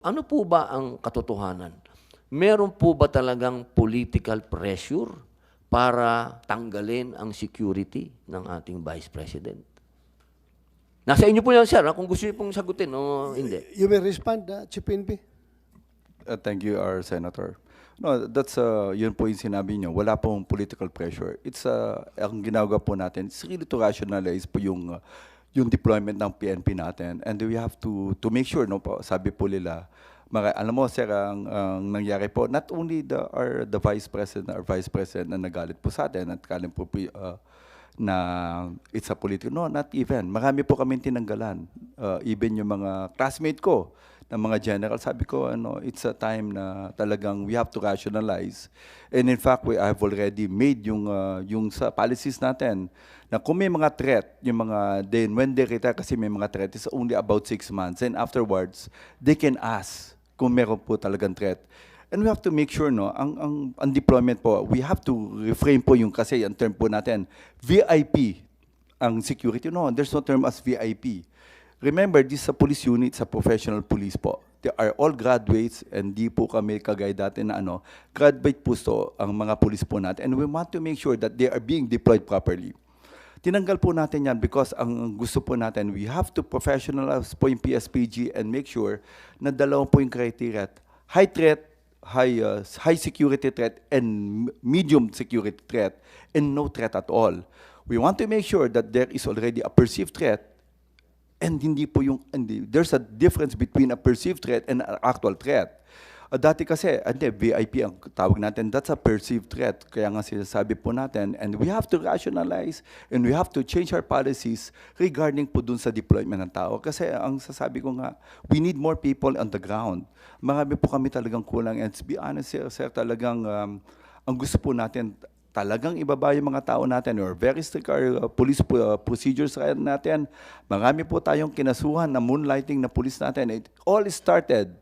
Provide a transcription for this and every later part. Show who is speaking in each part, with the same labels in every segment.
Speaker 1: Ano po ba ang katotohanan? Meron po ba talagang political pressure para tanggalin ang security ng ating Vice President? Nasa inyo po yan, sir, ha, kung gusto niyo pong sagutin o hindi.
Speaker 2: You may respond, uh, Chief PNP.
Speaker 3: Uh, thank you, our Senator. No, that's, uh, yun po yung sinabi niyo. Wala pong political pressure. It's, uh, ang ginagawa po natin, it's really to rationalize po yung, uh, yung deployment ng PNP natin. And we have to, to make sure, no po, sabi po nila, mara, alam mo, sir, ang, ang nangyari po, not only the, our, the Vice President, our Vice President na nagalit po sa atin, at kalim po, po uh, na it's a political. No, not even. Marami po kami tinanggalan. Uh, even yung mga classmate ko ng mga general, sabi ko, ano, it's a time na talagang we have to rationalize. And in fact, we have already made yung, uh, yung sa policies natin na kung may mga threat, yung mga, then when they retire kasi may mga threat, it's only about six months. And afterwards, they can ask kung meron po talagang threat. And we have to make sure, no, ang, ang, ang deployment po, we have to refrain po yung kasi, ang term po natin, VIP, ang security. No, there's no term as VIP. Remember, this sa police unit, sa professional police po. They are all graduates and di po kami kagaya dati na ano, graduate po so ang mga police po natin. And we want to make sure that they are being deployed properly. Tinanggal po natin yan because ang gusto po natin, we have to professionalize po yung PSPG and make sure na dalawang po yung criteria. High threat, high, uh, high security threat, and medium security threat, and no threat at all. We want to make sure that there is already a perceived threat and hindi po yung, hindi, there's a difference between a perceived threat and an actual threat. Uh, dati kasi, hindi, VIP ang tawag natin, that's a perceived threat. Kaya nga sinasabi po natin, and we have to rationalize and we have to change our policies regarding po dun sa deployment ng tao. Kasi ang sasabi ko nga, we need more people on the ground. Marami po kami talagang kulang. And to be honest, sir, sir talagang um, ang gusto po natin, talagang ibaba yung mga tao natin or very strict our uh, police po- uh, procedures natin. Marami po tayong kinasuhan na moonlighting na police natin. It all started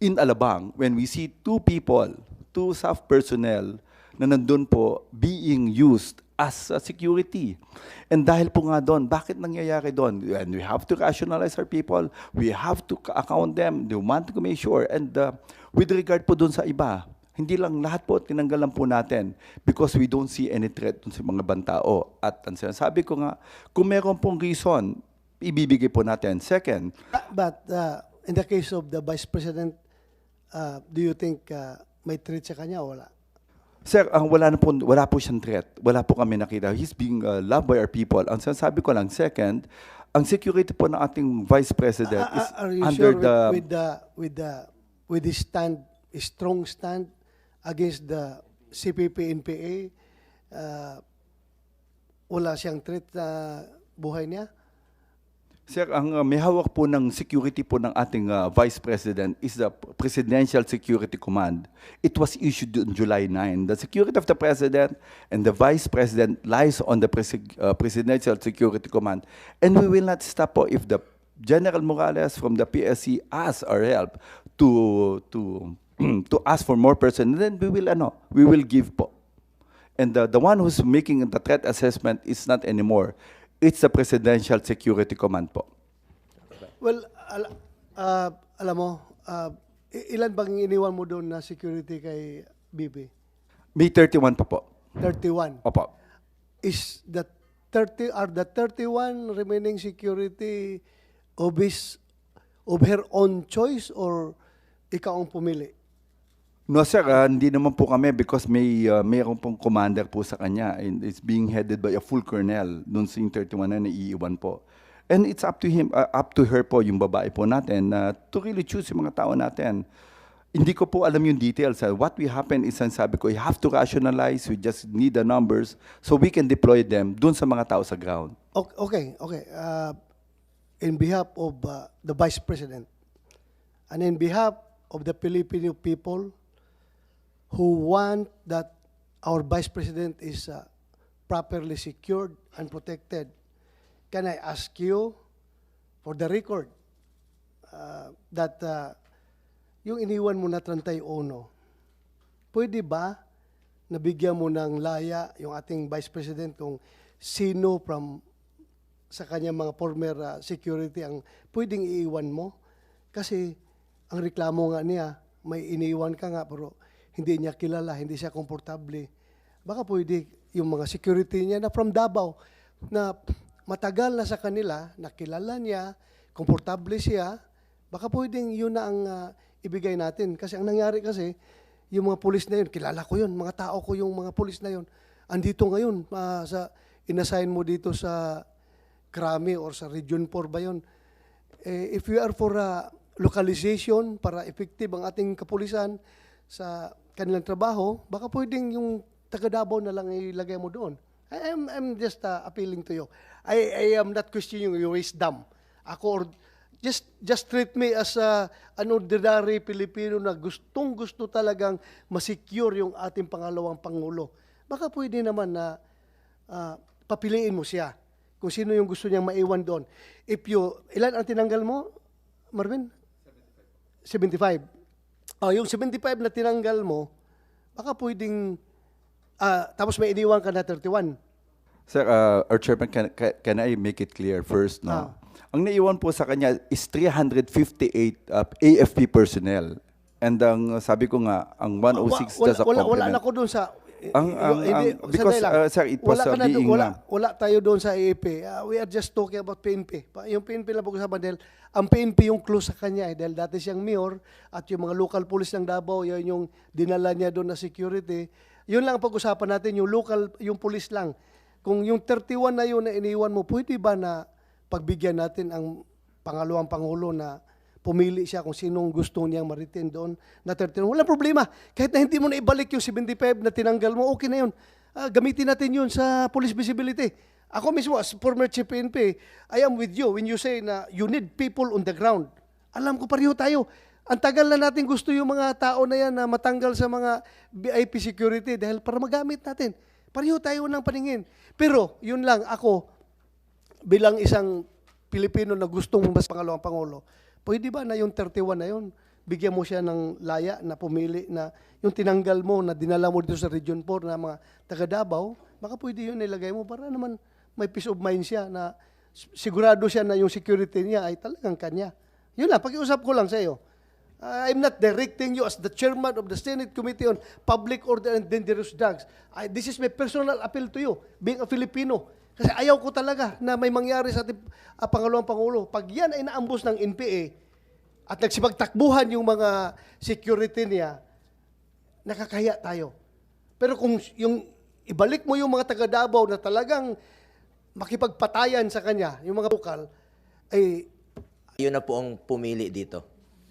Speaker 3: in Alabang when we see two people, two staff personnel na nandun po being used as a security. And dahil po nga doon, bakit nangyayari doon? And we have to rationalize our people. We have to account them. We want to make sure. And uh, with regard po doon sa iba, hindi lang lahat po tinanggalan po natin because we don't see any threat sa mga bantao. At ang sinasabi ko nga, kung meron pong reason, ibibigay po natin. Second,
Speaker 2: But uh, in the case of the Vice President, uh, do you think uh, may threat sa kanya o wala?
Speaker 3: Sir, ang wala na po, wala po siyang threat. Wala po kami nakita. He's being uh, loved by our people. Ang sinasabi ko lang, second, ang security po ng ating Vice President
Speaker 2: Uh,
Speaker 3: is
Speaker 2: uh, are you
Speaker 3: under
Speaker 2: sure
Speaker 3: the...
Speaker 2: with, with the with the with his stand, strong stand against the CPP NPA, uh, wala siyang threat sa buhay niya?
Speaker 3: Sir, ang uh, may hawak po ng security po ng ating uh, Vice President is the Presidential Security Command. It was issued on July 9. The security of the President and the Vice President lies on the Presi- uh, Presidential Security Command. And we will not stop po if the General Morales from the PSC asks our help to to to ask for more person, then we will ano, we will give po. And the, the one who's making the threat assessment is not anymore. It's the Presidential Security Command po.
Speaker 2: Well, al- uh, alam mo, uh, ilan bang iniwan mo doon na security kay BB?
Speaker 3: May 31 pa po.
Speaker 2: 31.
Speaker 3: Opo.
Speaker 2: Is the 30 are the 31 remaining security of his of her own choice or ikaw ang pumili?
Speaker 3: No sir, ah, hindi naman po kami because may uh, mayroon pong commander po sa kanya and it's being headed by a full colonel dun sa yung 31 na naiiwan po. And it's up to him, ah, up to her po, yung babae po natin, na to really choose yung mga tao natin. Hindi ko po alam yung details. ah. What we happen is, sabi ko, you have to rationalize, we just need the numbers so we can deploy them dun sa mga tao sa ground.
Speaker 2: Okay, okay. Uh, in behalf of uh, the Vice President and in behalf of the Filipino people who want that our Vice President is uh, properly secured and protected, can I ask you for the record uh, that uh, yung iniwan mo na 31, pwede ba nabigyan mo ng laya yung ating Vice President kung sino from sa kanya mga former uh, security ang pwedeng iiwan mo? Kasi ang reklamo nga niya, may iniwan ka nga pero hindi niya kilala, hindi siya komportable. Baka pwede yung mga security niya na from Davao na matagal na sa kanila, nakilala niya, komportable siya, baka pwedeng yun na ang ah, ibigay natin. Kasi ang nangyari kasi, yung mga pulis na yun, kilala ko yun, mga tao ko yung mga pulis na yun, andito ngayon, ah, sa, inassign mo dito sa Krami or sa Region 4 ba yun? Eh, if we are for uh, localization para effective ang ating kapulisan sa kanilang trabaho, baka pwedeng yung taga Davao na lang ilagay mo doon. I am I'm just uh, appealing to you. I, I am not questioning your wisdom. Ako or just just treat me as a, an ordinary Pilipino na gustong gusto talagang masecure yung ating pangalawang pangulo. Baka pwede naman na ah, papiliin mo siya kung sino yung gusto niyang maiwan doon. If you, ilan ang tinanggal mo, Marvin? 75. Oh, yung 75 na tinanggal mo, baka pwedeng, ah, tapos may iniwan ka na 31.
Speaker 3: Sir, uh, our chairman, can, can, can I make it clear first, no?
Speaker 2: Ah.
Speaker 3: Ang naiwan po sa kanya is 358 uh, AFP personnel. And ang sabi ko nga, ang 106
Speaker 2: Wa-
Speaker 3: does a
Speaker 2: wala, wala
Speaker 3: complement.
Speaker 2: na ako doon sa
Speaker 3: Ang- ang- ang- because, uh, sir, it was,
Speaker 2: wala
Speaker 3: uh, being,
Speaker 2: wala,
Speaker 3: uh,
Speaker 2: wala tayo doon sa AAP. Uh, we are just talking about PNP. Yung PNP lang pag-usapan dahil ang PNP yung close sa kanya eh, dahil dati siyang mayor at yung mga local police ng Davao, yun yung dinala niya doon na security. Yun lang ang pag-usapan natin, yung local, yung police lang. Kung yung 31 na yun na iniwan mo, pwede ba na pagbigyan natin ang pangalawang pangulo na pumili siya kung sinong gusto niyang maritin doon na 31. Walang problema. Kahit na hindi mo na ibalik yung 75 na tinanggal mo, okay na yun. Ah, gamitin natin yun sa police visibility. Ako mismo, as former chief PNP, I am with you when you say na you need people on the ground. Alam ko pareho tayo. Ang tagal na natin gusto yung mga tao na yan na matanggal sa mga VIP security dahil para magamit natin. Pareho tayo ng paningin. Pero, yun lang, ako, bilang isang Pilipino na gustong mas pangalawang pangulo, pwede ba na yung 31 na yun, bigyan mo siya ng laya na pumili na yung tinanggal mo na dinala mo dito sa Region 4 na mga taga Davao, baka pwede yun nilagay mo para naman may peace of mind siya na sigurado siya na yung security niya ay talagang kanya. Yun lang, pakiusap ko lang sa iyo. Uh, I'm not directing you as the chairman of the Senate Committee on Public Order and Dangerous Drugs. I, this is my personal appeal to you, being a Filipino. Kasi ayaw ko talaga na may mangyari sa ating ah, pangalawang pangulo. Pag yan ay naambos ng NPA at nagsipagtakbuhan yung mga security niya, nakakaya tayo. Pero kung yung ibalik mo yung mga taga Davao na talagang makipagpatayan sa kanya, yung mga bukal, ay
Speaker 4: Yun na po ang pumili dito.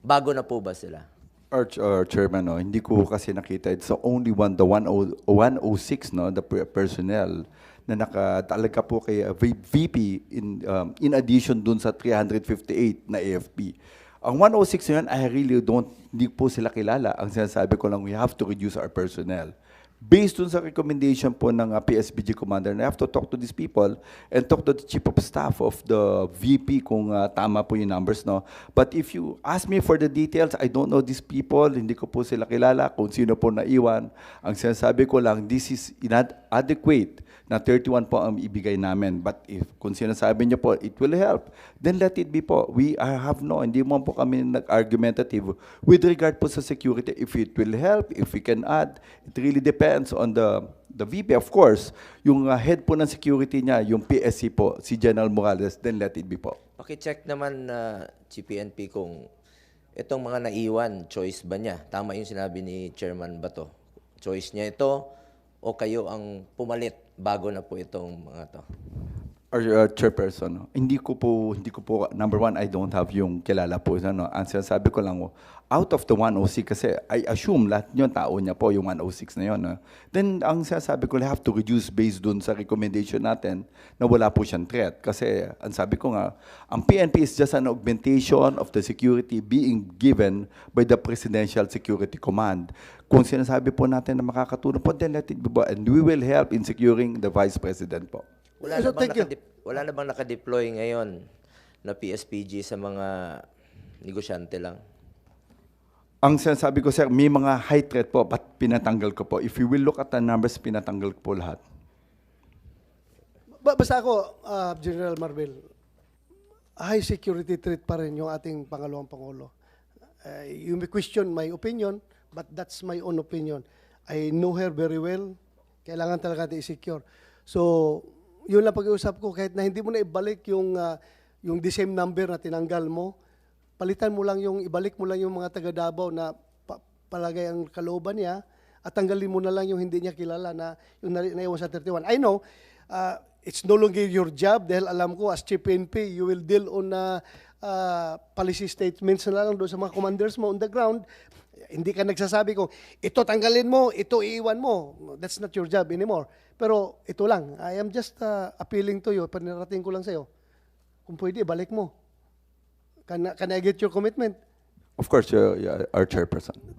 Speaker 4: Bago na po ba sila?
Speaker 3: Our, our chairman, no, hindi ko kasi nakita. It's the only one, the 10 106, no, the per- personnel na naka talaga po kay uh, VP in um, in addition dun sa 358 na AFP. Ang 106 na yun, I really don't, hindi po sila kilala. Ang sinasabi ko lang, we have to reduce our personnel. Based dun sa recommendation po ng uh, PSBG commander, na I have to talk to these people and talk to the chief of staff of the VP kung uh, tama po yung numbers, no? But if you ask me for the details, I don't know these people, hindi ko po sila kilala, kung sino po naiwan. Ang sinasabi ko lang, this is inadequate na 31 po ang ibigay namin. But if kung sinasabi niyo po, it will help, then let it be po. We have no, hindi mo po kami nag-argumentative with regard po sa security. If it will help, if we can add, it really depends on the the VP, of course. Yung uh, head po ng security niya, yung PSC po, si General Morales, then let it be po.
Speaker 4: Paki-check naman na GPNP kung itong mga naiwan, choice ba niya? Tama yung sinabi ni Chairman Bato. Choice niya ito o kayo ang pumalit bago na po itong mga to?
Speaker 3: Or uh, chairperson, no? hindi ko po, hindi ko po, number one, I don't have yung kilala po. Ano, ang sinasabi ko lang, out of the 106, kasi I assume lahat yung tao niya po, yung 106 na yun. no? Then, ang sinasabi ko, I have to reduce based dun sa recommendation natin na wala po siyang threat. Kasi, ang sabi ko nga, ang PNP is just an augmentation of the security being given by the Presidential Security Command. Kung sinasabi po natin na makakatulong po, then let it be. And we will help in securing the Vice President po.
Speaker 4: Wala,
Speaker 2: So,
Speaker 4: na bang nakadip- wala na bang nakadeploy ngayon na PSPG sa mga negosyante lang?
Speaker 3: Ang sinasabi ko, sir, may mga high threat po, but pinatanggal ko po. If you will look at the numbers, pinatanggal ko po lahat.
Speaker 2: Ba- basta ako, ah, General Marvel, high security threat pa rin yung ating pangalawang pangulo. uh, you may question my opinion, but that's my own opinion. I know her very well. Kailangan talaga natin i-secure. So, yun lang pag-iusap ko. Kahit na hindi mo na ibalik yung, uh, yung the same number na tinanggal mo, palitan mo lang yung, ibalik mo lang yung mga taga Davao na pa- palagay ang kalooban niya at tanggalin mo na lang yung hindi niya kilala na yung na, naiwan sa 31. I know, uh, it's no longer your job dahil alam ko as Chief PNP, you will deal on uh, uh, policy statements na lang doon sa mga commanders mo on the ground. Hindi ka nagsasabi kung ito tanggalin mo, ito iiwan mo. That's not your job anymore. Pero ito lang, I am just uh, appealing to you, panirating ko lang sa'yo. Kung pwede, balik mo. Can, can I get your commitment?
Speaker 3: Of course, uh, yeah, our chairperson.